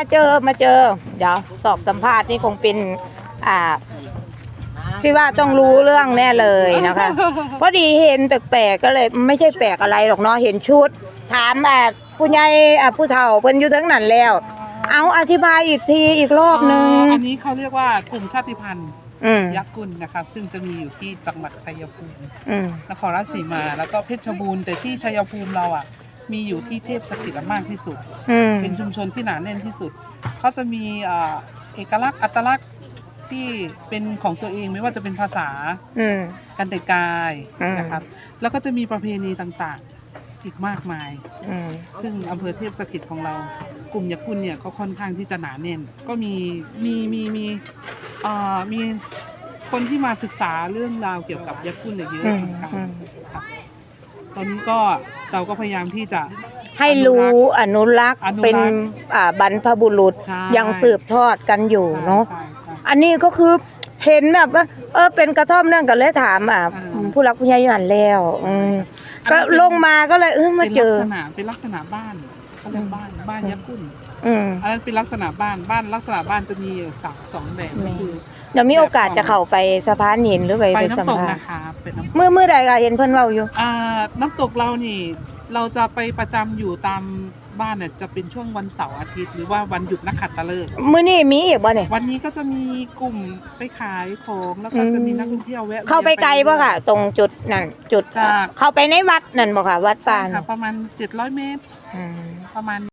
มาเจอมาเจอ เดี๋ยวสอบสัมภาษณ์นี่คงเป็นอ่าที่ว่าต้องรู้เรื่องแน่เลยนะคะพอดีเห็นแปลกๆก็เลยไม่ใช่แปลกอะไรหรอกเนาะเห็นชุด ถามอ่าผู้ใหญ่อ่าผู้เฒ่าเพิ่นอยู่ทั้งนั้นแล้ว เอาอธิบายอีกทีอีกรอบนึงอันนี้เขาเรียกว่ากลุ่มชาติพันธุ์อืม ยักษ์กุลนะครับ ซึ่งจะมีอยู่ที่จังหวัดชัยภูมิอืม นครราชสีมาแล้วก็เพชรบูรณ์แต่ที่ชัยภูมิเราอะ มีอยู่ที่เทพสถิตมากที่สุด อืมเป็นชุมชนที่หนาแน่นที่สุด เขาจะมีเอ่อเอกลักษณ์อัตลักษณ์ที่เป็นของตัวเองไม่ว่าจะเป็นภาษาอืม การแต่งกายอืม นะครับ แล้วก็จะมีประเพณีต่างๆ อีกมากมาย อืม ซึ่งอำเภอเทพสถิตของเรา กลุ่มยักษ์คุณเนี่ยก็ค่อนข้างที่จะหนาแน่น ก็มีมีมีมีเอ่อมีคนที่มาศึกษาเรื่องราวเกี่ยวกับยักษ์คุณเนี่ยเยอะอืมเหมือนกันอืม ครับ ตอนนี้ก็เราก็พยายามที่จะ ให้รู้อนุรักษ์อนุรักษ์เป็นอ่าบรรพบุรุษใช่ ยังสืบทอดกันอยู่เนาะ ใช่ใช่ อันนี้ก็คือเห็นแบบว่าเออเป็นกระท่อมนั่นก็เลยถามอะอ่า ผู้รักผู้ใหญ่อยู่หันแล้วอืมก็ลงมาก็เลยเออมาเป็นเจลัอกษณะเป็นลักษณะบ้าน เขาเรียกบ้านบ้านยักษ์คุณอืมอันนั้นเป็นลักษณะบ้านบ้านลักษณะบ้านจะมีอยู่สองสองแบบแม่ก็คือ เดี๋ยวมีโอกาสจะเข้าไปสะพานหินหรือไปไปไปสัมน้ำตกภาษนะณ์คะเป็นน้ำเมื่อเมื่อใดก็เห็นเพิ่นเว้าอยู่ อ่าน้ำตกเรานี่เราจะไปประจำอยู่ตามบ้านเนี่ยจะเป็นช่วงวันเสาร์อาทิตย์หรือว่าวันหยุดนักขัตฤกษ์มื้อนี้มีอีกบ่เนี่ย วันนี้ก็จะมีกลุ่มไปขายของแล้วก็อืมจะมีนักท่องเที่ยวแวะวียน เข้าไปไกลบ่ค่ะ ตรงจุดนั่นจุด จาก เข้าไปในวัดนั่นบ่ค่ะ วัดใช่ปานค่ะประมาณ 700 เมตร อืม ประมาณ